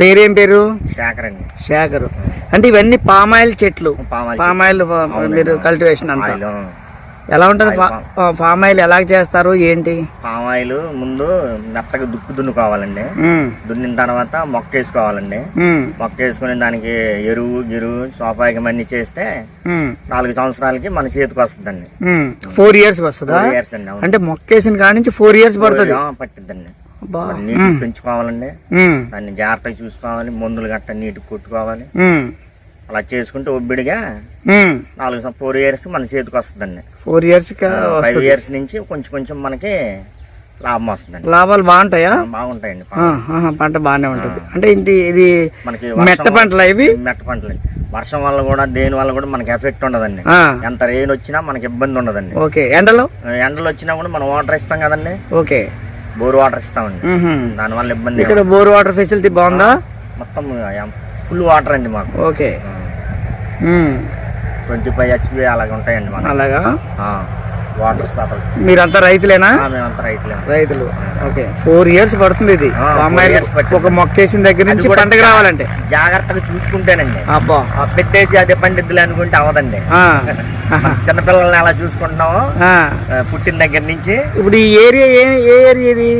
పేరేం పేరు? శేఖర్ అండి శేఖర్ అంటే ఇవన్నీ పామాయిల్ చెట్లు. పామాయిల్ మీరు కల్టివేషన్ అంతా. ఆయిల్ ఎలా ఉంటుంది పామాయిల్ ఎలా చేస్తారు? ఏంటి? పామ్ ఆయిల్ ముందు మెత్తగా దుక్కు దున్నుకోవాలండి. దున్నిన తర్వాత మొక్క వేసుకోవాలండి. మొక్క వేసుకుని దానికి ఎరువు గిరువు సోపాయికం అన్ని చేస్తే నాలుగు సంవత్సరాలకి మన చేతికి వస్తుందండి. ఫోర్ ఇయర్స్ వస్తుందా? అండి అవును. అంటే మొక్కేసిన కాడ నుంచి ఫోర్ ఇయర్స్ పడుతుంది. పట్టిద్దండి. నీటి పెంచుకోవాలండి. దాన్ని జాగ్రత్తగా చూసుకోవాలి మందులు గట్ట నీటి కొట్టుకోవాలి. అలా చేసుకుంటే ఒబ్బిడిగా. నాలుగు ఫోర్ ఇయర్స్ మన చేతికి వస్తుందండి. ఫోర్ ఇయర్స్ ఫైవ్ ఇయర్స్ నుంచి కొంచెం కొంచెం మనకి లాభం వస్తుందండి. లాభాలు బాగుంటాయా? బాగుంటాయండి పంట బాగానే ఉంటుంది. అంటే ఇది ఇది మనకి మెట్ట పంటలా ఇవి? మెట్ట పంటలు. వర్షం వల్ల కూడా దేని వల్ల కూడా మనకి ఎఫెక్ట్ ఉండదండి. ఎంత రెయిన్ వచ్చినా మనకి ఇబ్బంది ఉండదండి. ఓకే ఎండలో? ఎండలు వచ్చినా కూడా మనం వాటర్ ఇస్తాం కదండి. ఓకే. బోర్ వాటర్ ఇస్తామండి. దానివల్ల ఇబ్బంది ఇక్కడ బోర్ వాటర్ ఫెసిలిటీ బాగుందా? మొత్తం ఫుల్ వాటర్ అండి మాకు. ఓకే. ట్వంటీ ఫైవ్ హెచ్పి అలాగే ఉంటాయండి మనకి అలాగా? వాటర్ మీరంతా రైతులేనా? మేమంతా రైతులే. రైతులు. ఓకే. ఫోర్ ఇయర్స్ పడుతుంది ఇది. పట్టింది. ఒక మొక్క వేసిన దగ్గర నుంచి పంటకు రావాలంటే. జాగ్రత్తగా చూసుకుంటేనండి. అబ్బా. పెట్టేసి అదే పండిద్దులు అనుకుంటే అవదండి చిన్నపిల్లల్ని ఎలా చూసుకుంటున్నామో పుట్టిన దగ్గర నుంచి. ఇప్పుడు ఈ ఏరియా ఏ ఏరియా ఇది?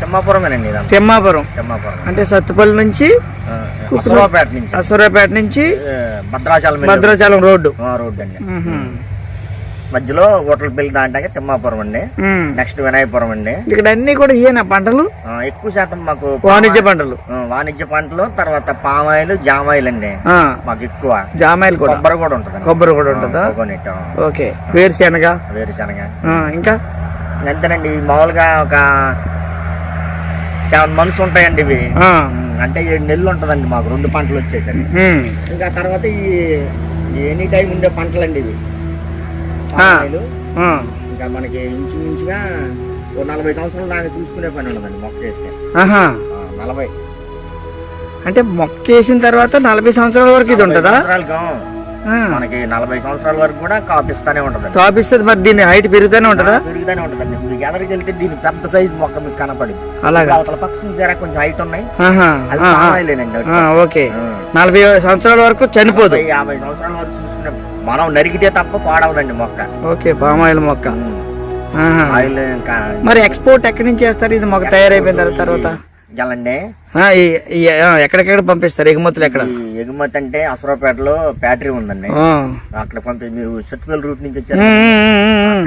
తిమ్మాపురమేనండి తిమ్మాపురం. తిమ్మాపురం. అంటే సత్తుపల్లి నుంచి ఆ, అసరావుపేట నుంచి. అసూరాపేట నుంచి భద్రాచలం భద్రాచలం రోడ్డు. ఆ, రోడ్ అండి. మధ్యలో హోటల్ పెళ్ళి దాంటాక తిమ్మాపురం అండి. నెక్స్ట్ వినాయపురం అండి. ఇక్కడ అన్ని కూడా ఇయేనా పంటలు? ఎక్కువ శాతం మాకు వాణిజ్య పంటలు. వాణిజ్య పంటలు తర్వాత పామాయిల్ జామాయిల్ అండి. మాకు ఎక్కువ. జామాయిల్ కూడా? కొబ్బరి కూడా ఉంటుంది కొబ్బరి కూడా ఉంటుందా? ఓకే. వేరుశెనగ? వేరుశనగ. ఇంకా? అంతేనండి ఈ మామూలుగా ఒక సెవెన్ మంత్స్ ఉంటాయండి ఇవి. అంటే ఏడు నెలలు ఉంటుందండి మాకు. రెండు పంటలు వచ్చేసరికి. ఇంకా తర్వాత ఈ ఎనీ టైం ఉండే పంటలండి ఇవి. ఆ. పామాయిలు. ఇంకా మనకి ఇంచుమించుగా ఓ నలభై సంవత్సరాల దాకా చూసుకునే పని ఉండదండి మొక్క వేస్తే. నలభై. అంటే మొక్క వేసిన తర్వాత నలభై సంవత్సరాల వరకు ఇది ఉంటుందా? మనకి నలభై సంవత్సరాల వరకు కూడా కాపిస్తానే ఉంటదండి. తాపిస్తుంది మరి దీని హైట్ పెరుగుతూనే ఉంటుందా? పెరుగుతానే ఉంటదండి. మీకు ఎదరికి వెళ్తే దీని పెద్ద సైజు మొక్క మీకు కనపడి అలాగా. అవతల పక్క చూసారా? కొంచెం హైట్ ఉన్నాయి. అది ఓకే. నలభై సంవత్సరాల వరకు చనిపోదు. యాభై సంవత్సరాల వరకు మనం నరికితే తప్ప పాడవదండి మొక్క. ఓకే పామాయిల్ మొక్క. ఉమ్. ఆహా. ఆయిల్ ఇంకా మరి ఎక్స్పోర్ట్ ఎక్కడి నుంచి చేస్తారు? ఇది మొక్క తయారైపోయిన తర్వాత తర్వాత? ఎక్కడెక్కడ పంపిస్తారు? ఎగుమతులు ఎక్కడ? ఎగుమతి అంటే అసరాపేటలో ఫ్యాక్టరీ ఉందండి. అక్కడ పంపి మీరు చుట్టుపల్లి రూట్ నుంచి వచ్చారు.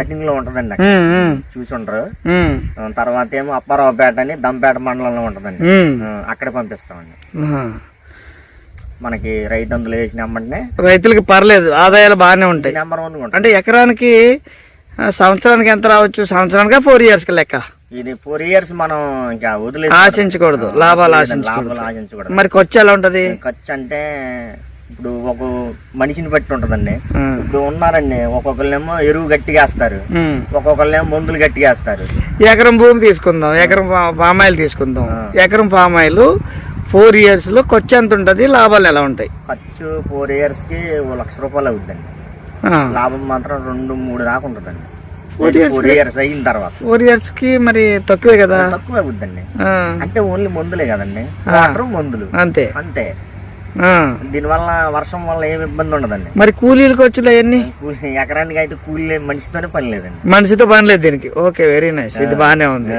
కటింగ్లో ఉంటదండి చూసి ఉండరు. ఆ, తర్వాత ఏమో అప్పారావుపేట అని దంపేట మండలంలో ఉంటదండి. అక్కడ పంపిస్తామండి. మనకి రైతందులు వేసిన వెంటనే రైతులకి పర్లేదు ఆదాయాలు బాగానే ఉంటాయి. నెంబర్ వన్ అంటే ఎకరానికి సంవత్సరానికి ఎంత రావచ్చు? సంవత్సరానికి ఫోర్ ఇయర్స్కి లెక్క ఇది ఫోర్ ఇయర్స్ మనం ఇంకా వదిలేసి ఆశించకూడదు లాభాలు ఆశించకూడదు. ఆశించకూడదు. మరి ఖర్చు ఎలా ఉంటది? ఖర్చు అంటే ఇప్పుడు ఒక మనిషిని బట్టి ఉంటదండి. ఇప్పుడు ఉన్నారండి ఒక్కొక్కళ్ళేమో ఎరువు గట్టిగా వేస్తారు. ఒక్కొక్కళ్ళేమో మందులు గట్టిగా వేస్తారు. ఎకరం భూమి తీసుకుందాం ఎకరం పామాయిల్ తీసుకుందాం. ఎకరం పామాయిల్ ఫోర్ ఇయర్స్లో ఖర్చు ఎంత ఉంటది? లాభాలు ఎలా ఉంటాయి? ఖర్చు ఫోర్ ఇయర్స్కి ఓ లక్ష రూపాయలు అవుతుందండి లాభం మాత్రం రెండు మూడు దాకా ఉంటుందండి. ఫోర్ ఇయర్స్ అయిన తర్వాత. ఫోర్ ఇయర్స్కి మరి తక్కువే కదా? తక్కువ అవుద్దండి. అంటే ఓన్లీ మందులే కదండి. వాటర్ మందులు. అంతే. అంతే. దీనివల్ల వర్షం వల్ల ఏమి ఇబ్బంది ఉండదండి. మరి కూలీలు ఖర్చులు అవన్నీ? ఎకరానికి అయితే కూలి మనిషితోనే పని లేదండి. మనిషితో పని లేదు దీనికి. ఓకే వెరీ నైస్ ఇది బాగానే ఉంది.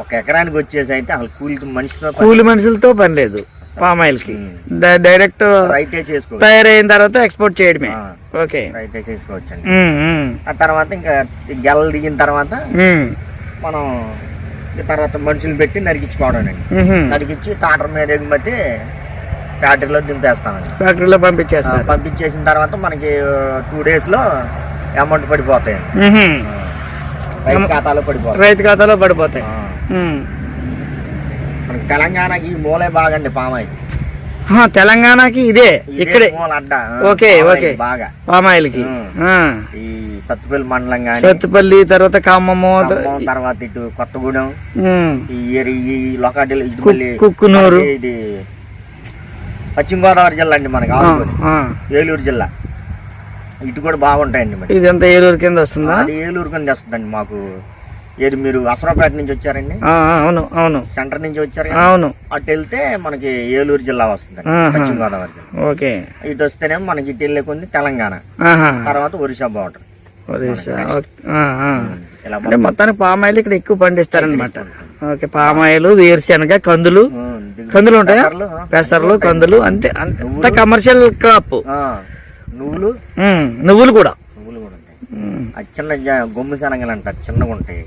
ఒక ఎకరానికి వచ్చేసి అయితే అసలు కూలికి మనిషితో కూలి మనుషులతో పని లేదు పామాయిల్కి డ- డైరెక్ట్ రైతే చేసుకోవచ్చు. తయారైన తర్వాత ఎక్స్పోర్ట్ చేయడమే. ఓకే. రైతే ఉమ్, ఆ తర్వాత ఇంకా గెలలు దిగిన తర్వాత మనం తర్వాత మనుషులు పెట్టి నరికించుకోవడం. నరికించి టాటర్ మీద ఎగుమతి ఫ్యాక్టరీలో దింపేస్తామండి. ఫ్యాక్టరీలో ఆ, పంపించేస్తారు. పంపించేసిన తర్వాత మనకి టూ డేస్లో అమౌంట్ పడిపోతాయండి. ఉహుం. రైతు ఖాతాలో పడిపోతాయి. రైతు ఖాతాలో పడిపోతాయి. తెలంగాణకి ఈ మూలే బాగండి పామాయిల్. తెలంగాణకి ఇదే ఇక్కడే. Okay, okay. బాగా. పామాయిల్కి. ఈ సత్తుపల్లి మండలం కానీ సత్తుపల్లి తర్వాత ఖమ్మము తర్వాత ఇటు కొత్తగూడెం. ఈ ఈ కుక్కునూరు. ఇది పశ్చిమ గోదావరి జిల్లా అండి మనకి. ఏలూరు జిల్లా. ఇటు కూడా బాగుంటాయండి ఇదంతా ఏలూరు కింద వస్తుందా? ఏలూరు కింద వస్తుందండి మాకు. ఏది మీరు అసరాపేట నుంచి వచ్చారండి? అవును అవును. సెంటర్ నుంచి వచ్చారు? అవును. అటు వెళ్తే మనకి ఏలూరు జిల్లా వస్తుంది. పశ్చిమ గోదావరి జిల్లా. ఓకే. ఇటు వస్తేనేమో మనకి ఇటు వెళ్ళే కొంది తెలంగాణ. తర్వాత ఒరిస్సా బార్డర్. ఇలా అంటే మొత్తానికి పామాయిల్ ఇక్కడ ఎక్కువ పండిస్తారనమాట ఓకే పామాయిల్ వేరుశనగ కందులు. కందులు ఉంటాయా? పెసర్లు, కందులు అంతే అంత. కమర్షియల్ క్రాప్ నువ్వులు. నువ్వులు కూడా. అది చిన్న గొమ్ము శనగలు అంటారు చిన్నగా ఉంటాయి.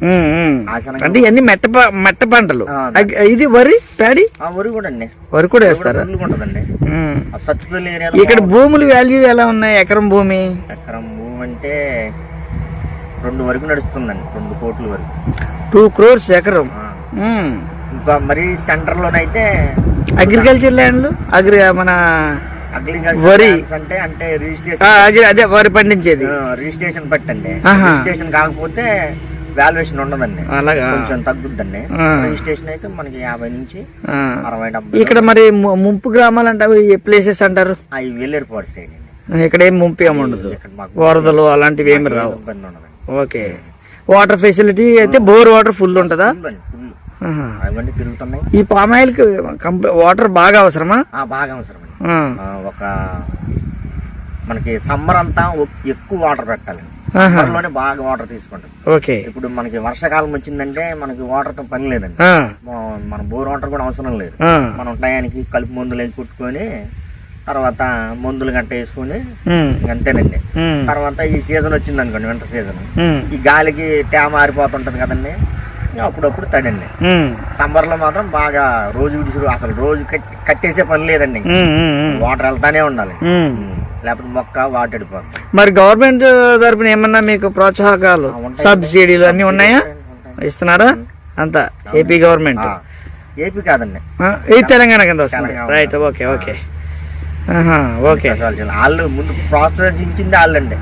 ఆ అంటే ఇవన్నీ మెట్ట మెట్ట పంటలు. ఇది వరి ప్యాడీ? ఆ వరి కూడా అండి. వరి కూడా వేస్తారా? ఉంటుందండి. ఇక్కడ భూముల వాల్యూ ఎలా ఉన్నాయి? ఎకరం భూమి? ఎకరం భూమి అంటే రెండు వరకు నడుస్తుందండి రెండు కోట్ల వరకు. టూ క్రోర్స్ ఎకరం. ఇంకా మరి సెంటర్ లోనైతే అగ్రికల్చర్ ల్యాండ్లు? అగ్రి మన వరి. అంటే అంటే రిజిస్ట్రేషన్ అదే వరి పండించేది. రిజిస్ట్రేషన్ పట్టండి. రిజిస్ట్రేషన్ కాకపోతే వాల్యుయేషన్ ఉండదండి. అలాగా? కొంచెం తగ్గుద్దండి. రిజిస్ట్రేషన్ అయితే మనకి యాభై నుంచి. అరవై డెబ్బై ఇక్కడ మరి ముంపు గ్రామాలు అంటారు ఏ ప్లేసెస్ అంటారు? అవి వెళ్ళేరిపోటు సైడ్ అండి. ఇక్కడ ఏం ముంపు ఏమి ఉండదు. వరదలు అలాంటివి ఏమి రావు. ఓకే. వాటర్ ఫెసిలిటీ అయితే బోర్ వాటర్ ఫుల్ ఉంటుందా? ఈ పామాయిల్కి వాటర్ బాగా అవసరమా? బాగా అవసరం. ఒక మనకి సమ్మర్ అంతా ఎక్కువ వాటర్ పెట్టాలి. ఆహా. సమ్మర్లోనే బాగా వాటర్ తీసుకుంటాం. ఓకే. ఇప్పుడు మనకి వర్షాకాలం వచ్చిందంటే మనకి వాటర్తో పని లేదండి. మన బోర్ వాటర్ కూడా అవసరం లేదు. మనం టయానికి కలుపు మందులు వేసి కుట్టుకొని తర్వాత మందులు గంట వేసుకొని అంతేనండి. తర్వాత ఈ సీజన్ వచ్చింది అనుకోండి వింటర్ సీజన్. ఈ గాలికి తేమ ఆరిపోతుంటది కదండి. అప్పుడప్పుడు తడండి. ఉమ్. సమ్మర్లో మాత్రం బాగా రోజు విడిచి అసలు రోజు కట్- కట్టేసే పని లేదండి. వాటర్ వెళ్తానే ఉండాలి. లేకపోతే మొక్క వాటడిపోతుంది మరి గవర్నమెంట్ తరపున ఏమన్నా మీకు ప్రోత్సాహకాలు. సబ్సిడీలు అన్ని ఉన్నాయా. ఇస్తున్నారా? అంతా ఏపీ గవర్నమెంట్. ఏపీ కాదండి. ఇది తెలంగాణ కింద వస్తుంది. రైట్ ఓకే ఓకే ఓకే వాళ్ళు ముందు ప్రోత్సహించింది వాళ్ళండి.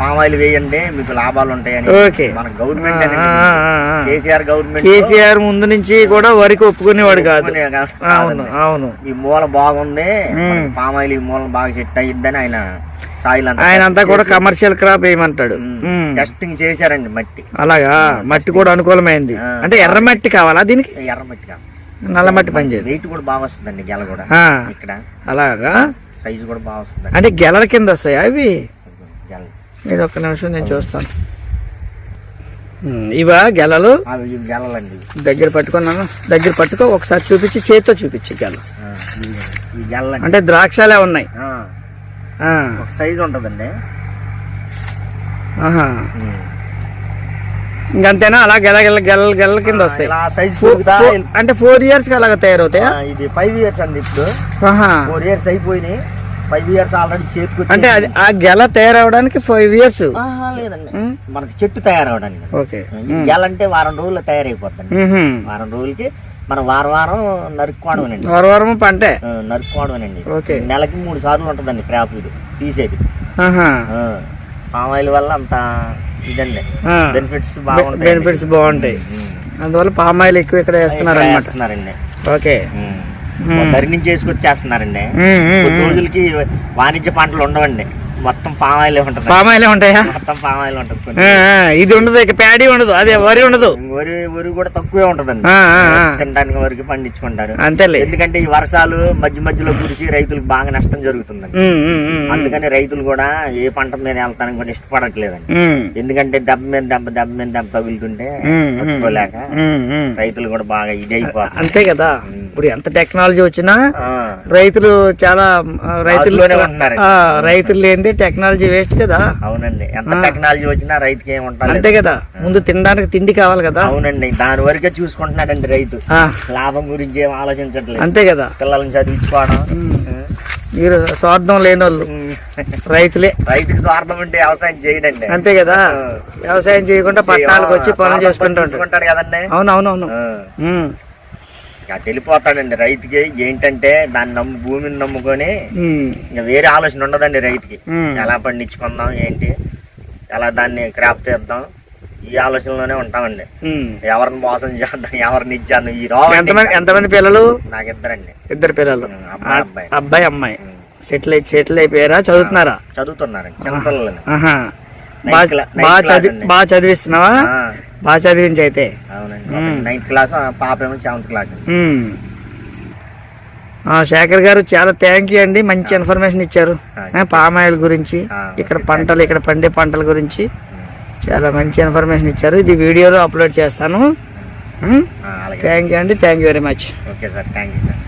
పామాయిల్ వేయండి మీకు లాభాలు ఉంటాయని ఓకే. మన గవర్నమెంట్. కేసీఆర్ గవర్నమెంట్ కేసీఆర్ ముందు నుంచి కూడా వరికి ఒప్పుకునేవాడు కాదు. అవును అవును. ఈ మూల బాగుంది ఉమ్. పామాయిల్ ఈ మూల బాగా సెట్ అయ్యిద్దని ఆయన ఆయన అంతా కూడా కమర్షియల్ క్రాప్ వేయమంటాడు. టెస్టింగ్ చేశారండి మట్టి. అలాగా? మట్టి కూడా అనుకూలమైంది. అంటే ఎర్ర మట్టి కావాలా దీనికి? ఎర్ర మట్టి కాదు నల్ల మట్టి పనిచేయదు వెయిట్ కూడా బాగా వస్తుందండి గెల కూడా. ఇక్కడ. అలాగా? సైజు కూడా బాగా వస్తుందండి. అంటే గెలల కింద వస్తాయా అవి ఇది ఒక్క నిమిషం నేను చూస్తాను. ఇవా గెలలు? గెలలండి. దగ్గర పట్టుకున్నాను. దగ్గర పట్టుకో ఒకసారి చూపించి చేతితో చూపించి గెల. అంటే ద్రాక్షలే ఉన్నాయి. సైజు ఉంటుందండి. ఇంకంతేనా? అలా గెల గెల గెల గెలల కింద వస్తాయి. అంటే ఫోర్ ఇయర్స్ అలాగ తయారవుతాయా? ఇది ఫైవ్ ఇయర్స్ అండి ఇప్పుడు. ఫోర్ ఇయర్స్ అయిపోయినాయి. ఫైవ్ ఇయర్స్ ఆల్రెడీ చేతికి అంటే అది ఆ గెల తయారవడానికి ఫైవ్ ఇయర్స్ లేదండి. మనకి చెట్టు తయారవడానికి. ఓకే. గెల అంటే వారం రోజుల్లో తయారైపోతుంది. వారం రోజులకి మనం వారం వారం నరుక్కోవడమేనండి. వారం వారము పంటే. నరుక్కోవడమేనండి. ఓకే. నెలకి మూడు సార్లు ఉంటుందండి క్రాప్ ఇది తీసేది. ఆహా. పామాయిల్ వల్ల అంత ఇదండి. బెనిఫిట్స్ బాగుంటాయి. బెనిఫిట్స్ బాగుంటాయి అందువల్ల పామాయిల్ ఎక్కువ ఇక్కడ వేస్తున్నారు ఓకే. దరి నుంచి వేసుకొచ్చేస్తున్నారండి కొద్ది. రోజులకి వాణిజ్య పంటలు ఉండవండి మొత్తం పామాయిలే ఉంటుంది. పామాయిలే ఉంటాయా? మొత్తం పామాయిల్ ఉంటుంది ఇది ఉండదు ఇక ప్యాడీ ఉండదు అదే వరి ఉండదు. వరి వరి కూడా తక్కువే ఉంటదండి. తినడానికి వరకు పండించుకుంటారు. అంతేలే. ఎందుకంటే ఈ వర్షాలు మధ్య మధ్యలో కురిసి రైతులకు బాగా నష్టం జరుగుతుందండి. ఉమ్. అందుకని రైతులు కూడా ఏ పంట మీద వెళ్తానికి కూడా ఇష్టపడట్లేదండి. ఎందుకంటే దెబ్బ మీద దెబ్బ దెబ్బ మీద దెబ్బ తగులుతుంటే తట్టుకోలేక ఉమ్. రైతులు కూడా బాగా ఇదైపోతారు అంతే కదా. ఇప్పుడు ఎంత టెక్నాలజీ వచ్చినా రైతులు చాలా ఆ, రైతులు లాస్లోనే లేనిదే టెక్నాలజీ వేస్ట్ కదా. అవునండి. ఎంత టెక్నాలజీ వచ్చినా రైతుకి ఏం అంతే కదా. ముందు తినడానికి తిండి కావాలి కదా. అవునండి. దాని వరకే చూసుకుంటున్నాడండి రైతు. లాభం గురించి ఏం ఆలోచించట్లేదు. అంతే కదా. పిల్లల్ని చదివించుకోవడం. మీరు స్వార్థం లేని వాళ్ళు రైతులే. రైతుకి స్వార్థం ఉంటే వ్యవసాయం చేయడండి. అంతే కదా. వ్యవసాయం చేయకుండా పట్టణాలకు వచ్చి పనులు చేసుకుంటూ చూసుకుంటాడు. కదండి. అవును అవును అవును ఆ. ఉమ్, అటు వెళ్ళిపోతాడండి రైతుకి. ఏంటంటే దాన్ని నమ్ము భూమిని నమ్ముకొని ఇంకా వేరే ఆలోచన ఉండదండి రైతుకి. ఎలా పండించుకుందాం ఏంటి? ఎలా దాన్ని క్రాప్ చేద్దాం? ఈ ఆలోచనలోనే ఉంటామండి. ఎవరిని మోసం చేద్దాం ఎవరిని ఇచ్చాను ఈ రోగం ఎంతమంది ఎంతమంది పిల్లలు? నాకు ఇద్దరండి. ఇద్దరు పిల్లలు. అబ్బాయి, అబ్బాయి. అమ్మాయి. సెటిల్ సెటిల్ అయిపోయారా? చదువుతున్నారా? చదువుతున్నారండి ఆహా. Ninth బాగా చదివి చదివిస్తున్నావా? బాగా చదివించి అయితే. నైన్త్ క్లాస్ పాప ఏమో సెవెంత్ క్లాస్ శేఖర్ గారు చాలా థ్యాంక్ యూ అండి. మంచి ఇన్ఫర్మేషన్ ఇచ్చారు. ఆ, పామ్ ఆయిల్ గురించి ఇక్కడ పంటలు ఇక్కడ పండే పంటల గురించి చాలా మంచి ఇన్ఫర్మేషన్ ఇచ్చారు. ఇది వీడియోలో అప్లోడ్ చేస్తాను. థ్యాంక్ యూ అండి. Thank you very much okay sir thank you sir.